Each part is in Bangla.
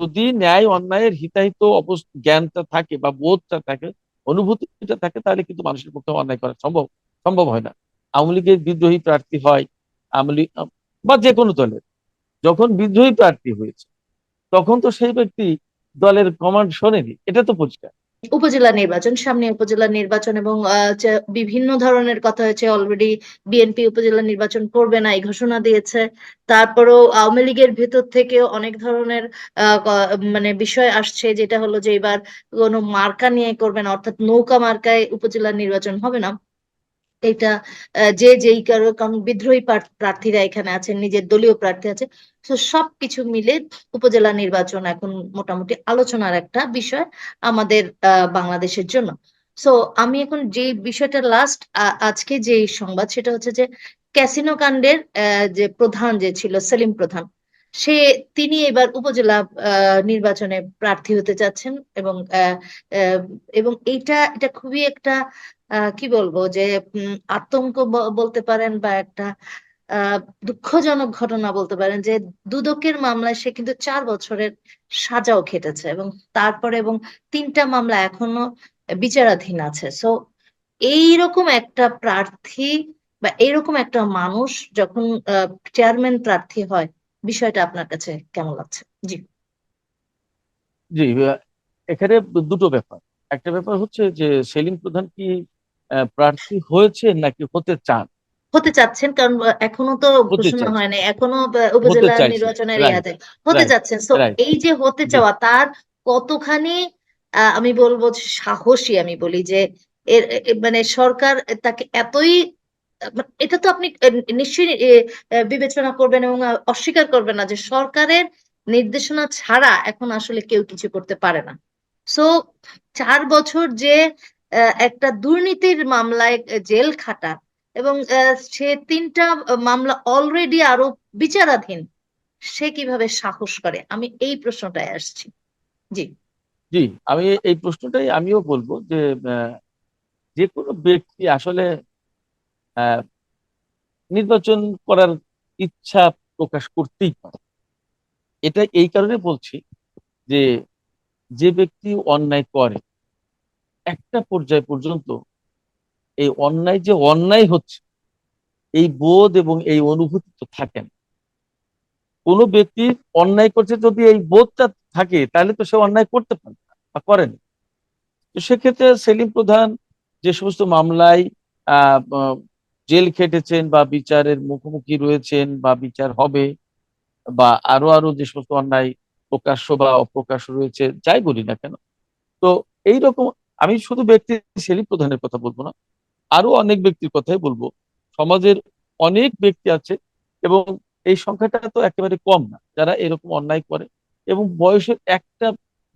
যদি ন্যায় অন্যায়ের হিতাহিত জ্ঞানটা থাকে বা বোধটা থাকে, অনুভূতিটা থাকে, তাহলে কিন্তু মানুষের পক্ষে অন্যায় করা সম্ভব সম্ভব হয় না। আওয়ামী লীগের বিদ্রোহী প্রার্থী হয়, আওয়ামী লীগ, বা যে কোনো দলের। যখন বিদ্রোহী প্রার্থী হয়েছে, তখন তো সেই ব্যক্তি দলের কমান্ড শোনেনি, এটা তো পরিষ্কার। উপজেলা নির্বাচন, সামনে উপজেলা নির্বাচন এবং বিভিন্ন ধরনের কথা হয়েছে অলরেডি বিএনপি উপজেলা নির্বাচন করবে না, এই ঘোষণা দিয়েছে। তারপরেও আওয়ামী লীগের ভেতর থেকে অনেক ধরনের মানে বিষয় আসছে যেটা হলো যে এবার কোনো মার্কা নিয়ে করবে না, অর্থাৎ নৌকা মার্কায় উপজেলা নির্বাচন হবে না। এটা যে যেই কারও কারণ বিদ্রোহী প্রার্থীরা এখানে আছেন, নিজের দলীয় প্রার্থী আছে, তো সবকিছু মিলে উপজেলা নির্বাচন এখন মোটামুটি আলোচনার একটা বিষয় আমাদের বাংলাদেশের জন্য। সো আমি এখন যে বিষয়টা লাস্ট আজকে যে সংবাদ, সেটা হচ্ছে যে ক্যাসিনো কাণ্ডের যে প্রধান যে ছিল, সেলিম প্রধান, সে, তিনি এবার উপজেলা নির্বাচনে প্রার্থী হতে চাচ্ছেন এবং এবং এইটা, এটা খুবই একটা কি বলব যে আতঙ্ক বলতে পারেন বা একটা দুঃখজনক ঘটনা বলতে পারেন যে, দুদকের মামলায় সে কিন্তু চার বছরের সাজাও খেটেছে এবং তারপরে এবং তিনটা মামলা এখনও বিচারাধীন আছে। সো এইরকম একটা প্রার্থী বা এইরকম একটা মানুষ যখন চেয়ারম্যান প্রার্থী হয়, বিষয়টা আপনার কাছে কেমন লাগছে? জি। জি এখানে দুটো ব্যাপার। একটা ব্যাপার হচ্ছে যে, সেলিম প্রধান কি প্রার্থী হয়েছে নাকি হতে চান? হতে চাচ্ছেন কারণ এখনও তো ঘোষণা হয় নাই। এখনও উপজেলা নির্বাচনের ইয়াতে হতে চাচ্ছেন। তো এই যে হতে চাওয়া তার কতখানি আমি বলব সাহসী আমি বলি যে এর মানে সরকার তাকে এতই এটা তো আপনি নিশ্চয়ই বিবেচনা করবেন এবং অস্বীকার করবেন না যে সরকারের নির্দেশনা ছাড়া এখন আসলে কেউ কিছু করতে পারে না। সো চার বছর যে একটা দুর্নীতির মামলায় জেল খাটা এবং সে তিনটা মামলা অলরেডি আরও বিচারাধীন, সে কীভাবে সাহস করে? আমি এই প্রশ্নটায় আসছি। জি। জি, আমি এই প্রশ্নটাই আমিও বলব যে যে কোনো ব্যক্তি আসলে নির্বাচন করার ইচ্ছা প্রকাশ করতেই পারে। এটা এই কারণে বলছি যে যে ব্যক্তি অন্যায় করে একটা পর্যায় পর্যন্ত এই অন্যায় যে অন্যায় হচ্ছে, এই বোধ এবং এই অনুভূতি তো থাকেন কোনো ব্যক্তি অন্যায় করছে যদি এই বোধটা থাকে, তাহলে তো সে অন্যায় করতে পারে বা করেন তো সেক্ষেত্রে সেলিম প্রধান যে সমস্ত মামলায় জেল খেটেছেন বা বিচারের মুখোমুখি রয়েছেন বা বিচার হবে বা আরও আরও যে সমস্ত অন্যায় প্রকাশ্য বা অপ্রকাশ্য রয়েছে, যাই বলি না কেন। তো এই রকম আমি শুধু ব্যক্তি সেলিম প্রধানের কথা বলব না, আরও অনেক ব্যক্তির কথাই বলব। সমাজের অনেক ব্যক্তি আছে এবং এই সংখ্যাটা তো একেবারে কম না, যারা এরকম অন্যায় করে এবং বয়সের একটা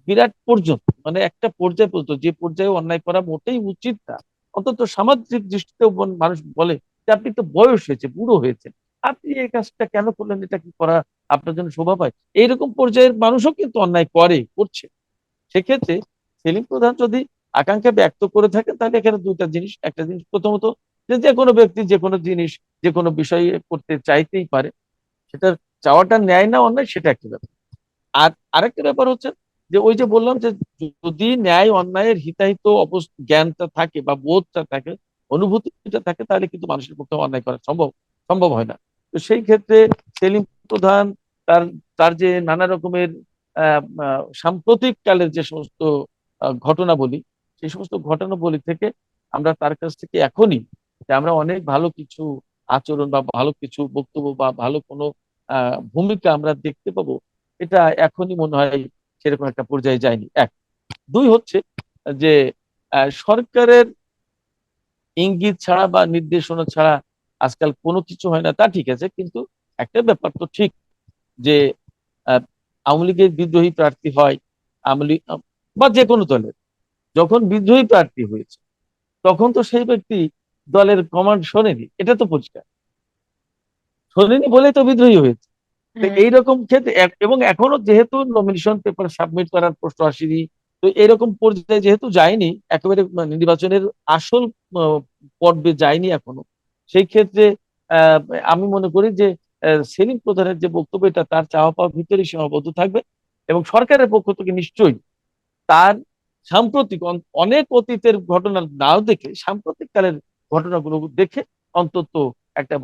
বিরাট পর্যন্ত মানে একটা পর্যায় পর্যন্ত, যে পর্যায়ে অন্যায় করা মোটেই উচিত না। অন্তত সামাজিক দৃষ্টিতেও মানুষ বলে যে আপনি তো বয়স হয়েছে, বুড়ো হয়েছে আপনি এই কাজটা কেন করলেন, এটা কি করা আপনার জন্য শোভা পায়? এইরকম পর্যায়ের মানুষও কিন্তু অন্যায় করে, করছে। সেক্ষেত্রে সেলিম প্রধান যদি আকাঙ্ক্ষা ব্যক্ত করে থাকেন তাহলে এখানে দুইটা জিনিস, একটা জিনিস প্রথমত যে কোনো ব্যক্তি যে কোনো জিনিস যে কোনো বিষয়ে করতে চাইতেই পারে সেটা চাওয়াটা ন্যায় না অন্যায়, সেটা একটা ব্যাপার। আর আরেকটা ব্যাপার হচ্ছে যে ওই যে বললাম যে যদি ন্যায় অন্যায়ের হিতাহিত জ্ঞানটা থাকে বা বোধটা থাকে, অনুভূতিটা থাকে, তাহলে কিন্তু মানুষের পক্ষে অন্যায় করা সম্ভব সম্ভব হয় না। তো সেই ক্ষেত্রে সেলিম প্রধান তার তার যে নানা রকমের সাম্প্রতিক কালের যে সমস্ত ঘটনা বলি সেই সমস্ত ঘটনা বলি থেকে আমরা তার কাছ থেকে এখনই যে আমরা অনেক ভালো কিছু আচরণ বা ভালো কিছু বক্তব্য বা ভালো কোনো ভূমিকা আমরা দেখতে পাবো, এটা এখনই মনে হয় সেরকম একটা পর্যায়ে যায়নি। এক। দুই হচ্ছে যে সরকারের ইঙ্গিত ছাড়া বা নির্দেশনা ছাড়া আজকাল কোনো কিছু হয় না, তা ঠিক আছে, কিন্তু একটা ব্যাপার তো ঠিক যে আওয়ামী লীগের বিদ্রোহী প্রার্থী হয়, আওয়ামী লীগ, বা যে কোনো দলের। যখন বিদ্রোহী প্রার্থী হয়েছে তখন তো সেই ব্যক্তি দলের কমান্ড শোনেনি এটা তো পরিষ্কার। শোনেনি বলেই তো বিদ্রোহী হয়েছে। এইরকম ক্ষেত্রে এবং এখনও যেহেতু নমিনেশন পেপার সাবমিট করার প্রশ্ন আসেনি তো এরকম পর্যায়ে যেহেতু যায়নি একেবারে নির্বাচনের আসল পর্বে যায়নি এখনও সেই ক্ষেত্রে আমি মনে করি যে সেলিম প্রধানের যে বক্তব্য এটা তার চাওয়া পাওয়ার ভিতরে সীমাবদ্ধ থাকবে এবং সরকারের পক্ষ থেকে নিশ্চয়ই তার সাম্প্রতিক অন- অনেক অতীতের ঘটনা না দেখে সাম্প্রতিক কালের ঘটনাগুলো দেখে অন্তত একটা